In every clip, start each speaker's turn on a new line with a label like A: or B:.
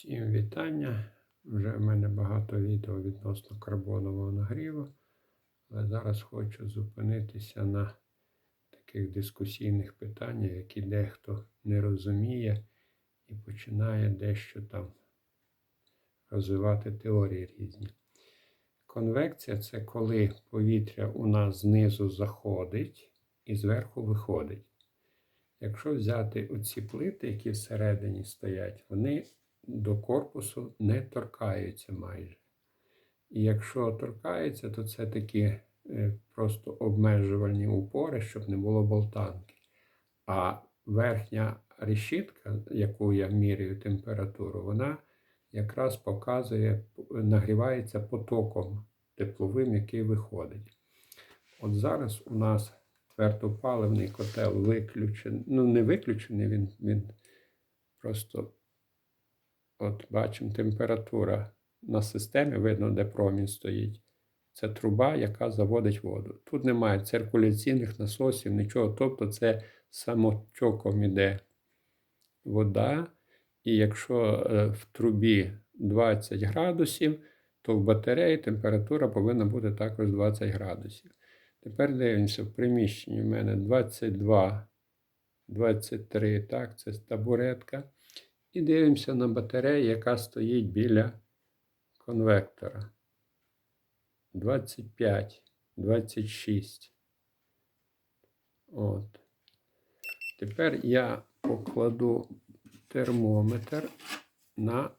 A: Всім вітання. Вже в мене багато відео відносно карбонового нагріву, але зараз хочу зупинитися на таких дискусійних питаннях, які дехто не розуміє і починає дещо там розвивати теорії різні. Конвекція це коли повітря у нас знизу заходить і зверху виходить. Якщо взяти оці плити, які всередині стоять, вони до корпусу не торкаються майже. І якщо торкаються, то це такі е, просто обмежувальні упори, щоб не було болтанки. А верхня решітка, яку я міряю температуру, вона якраз показує, нагрівається потоком тепловим, який виходить. От зараз у нас твердопаливний котел виключений. Ну, не виключений, він, він просто, от бачимо, температура на системі, видно, де промінь стоїть. Це труба, яка заводить воду. Тут немає циркуляційних насосів, нічого. Тобто це самотоком іде вода. І якщо е, в трубі 20 градусів, то в батареї температура повинна бути також 20 градусів. Тепер дивимося, в приміщенні в мене 22, 23, так, це табуретка. І дивимося на батарею, яка стоїть біля конвектора. 25, 26. От. Тепер я покладу термометр на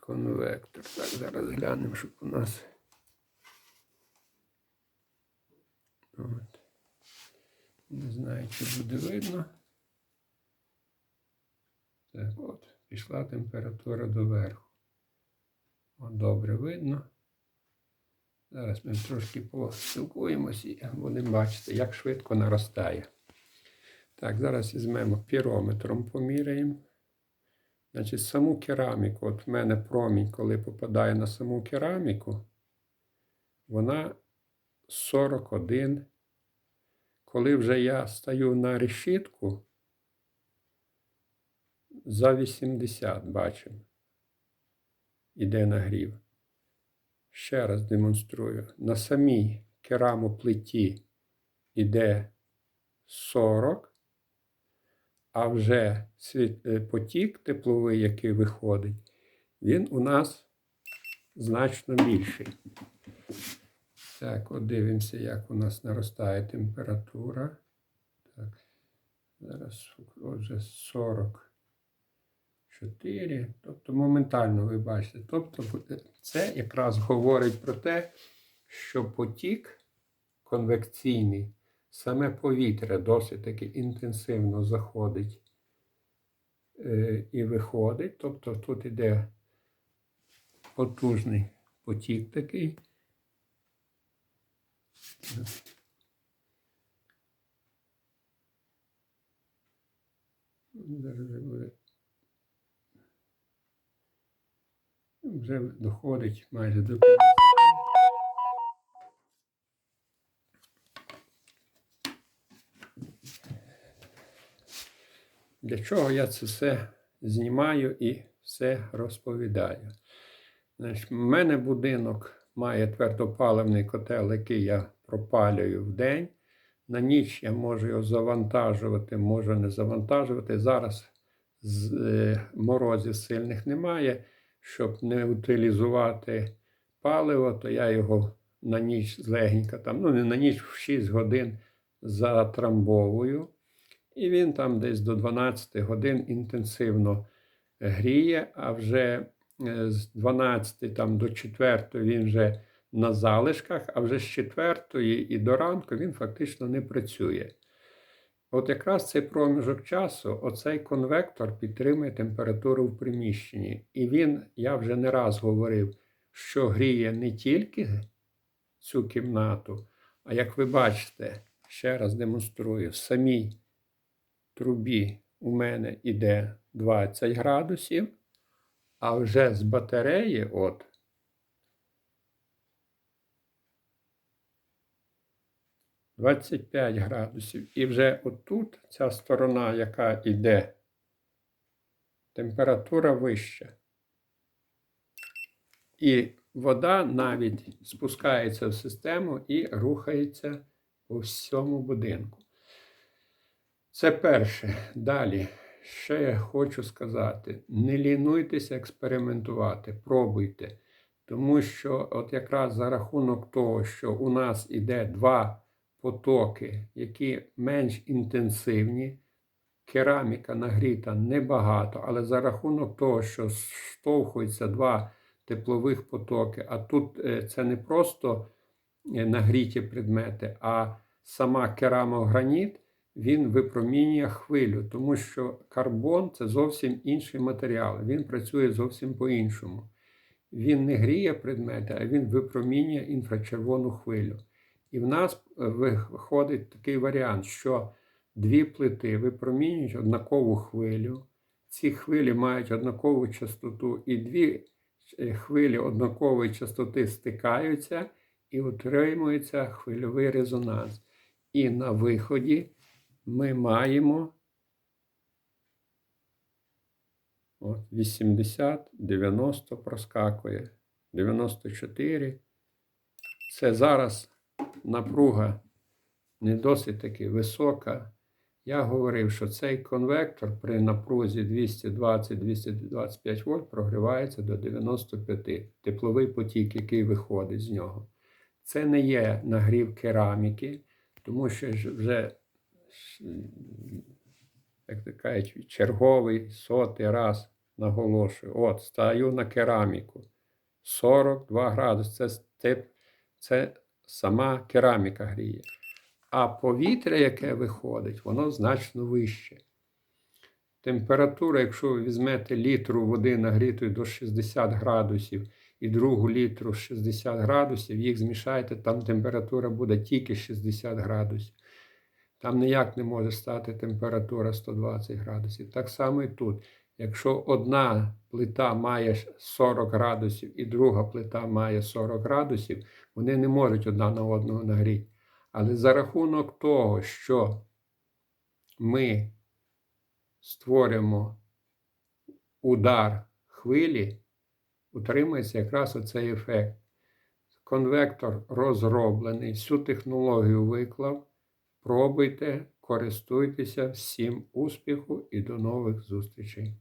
A: конвектор. Так, зараз глянемо, щоб у нас. От. Не знаю, чи буде видно. Так, от, пішла температура доверху. От, добре видно. Зараз ми трошки поспілкуємося і будемо бачити, як швидко наростає. Так, зараз візьмемо пірометром поміряємо. Значить, саму кераміку, от в мене промінь, коли попадає на саму кераміку, вона 41. Коли вже я стаю на решітку, за 80 бачимо. Іде нагрів. Ще раз демонструю. На самій керамоплиті іде 40 а вже е, потік тепловий, який виходить, він у нас значно більший. Так, от дивимося, як у нас наростає температура. Так, зараз отже 44. Тобто моментально ви бачите. Тобто, це якраз говорить про те, що потік конвекційний саме повітря досить таки інтенсивно заходить е, і виходить. Тобто тут йде потужний потік такий. Вже. Вже доходить майже до Для чого я це все знімаю і все розповідаю? Значить, У мене будинок має твердопаливний котел, який я пропалюю в день. На ніч я можу його завантажувати, можу не завантажувати. Зараз е, морозів сильних немає. Щоб не утилізувати паливо, то я його на ніч злегенька, там, ну не на ніч в 6 годин затрамбовую. І він там десь до 12 годин інтенсивно гріє, а вже з 12 там, до 4 він вже на залишках, а вже з 4 і до ранку він фактично не працює. От якраз цей проміжок часу, оцей конвектор підтримує температуру в приміщенні. І він, я вже не раз говорив, що гріє не тільки цю кімнату, а як ви бачите, ще раз демонструю, в самій трубі у мене йде 20 градусів, а вже з батареї от 25 градусів. І вже отут ця сторона, яка йде, температура вища. І вода навіть спускається в систему і рухається по всьому будинку. Це перше. Далі. Ще я хочу сказати: не лінуйтеся експериментувати, пробуйте. Тому що, от якраз за рахунок того, що у нас іде два потоки, які менш інтенсивні, кераміка нагріта небагато, але за рахунок того, що штовхуються два теплових потоки, а тут е, це не просто е, нагріті предмети, а сама керамограніт, він випромінює хвилю, тому що карбон це зовсім інший матеріал, він працює зовсім по-іншому. Він не гріє предмети, а він випромінює інфрачервону хвилю. І в нас е, виходить такий варіант, що дві плити випромінюють однакову хвилю. Ці хвилі мають однакову частоту, і дві е, хвилі однакової частоти стикаються і утримується хвильовий резонанс. І на виході ми маємо от, 80, 90 проскакує, 94. Це зараз напруга не досить таки висока. Я говорив, що цей конвектор при напрузі 220-225 вольт прогрівається до 95 тепловий потік, який виходить з нього. Це не є нагрів кераміки, тому що вже, як кажуть, черговий сотий раз наголошую. От, стаю на кераміку. 42 градуси. Це, це, це сама кераміка гріє. А повітря, яке виходить, воно значно вище. Температура, якщо ви візьмете літру води нагрітої до 60 градусів і другу літру 60 градусів, їх змішаєте, там температура буде тільки 60 градусів. Там ніяк не може стати температура 120 градусів. Так само і тут. Якщо одна плита має 40 градусів і друга плита має 40 градусів, вони не можуть одна на одного нагріти. Але за рахунок того, що ми створимо удар хвилі, утримується якраз оцей ефект. Конвектор розроблений, всю технологію виклав. Пробуйте, користуйтеся, всім успіху і до нових зустрічей!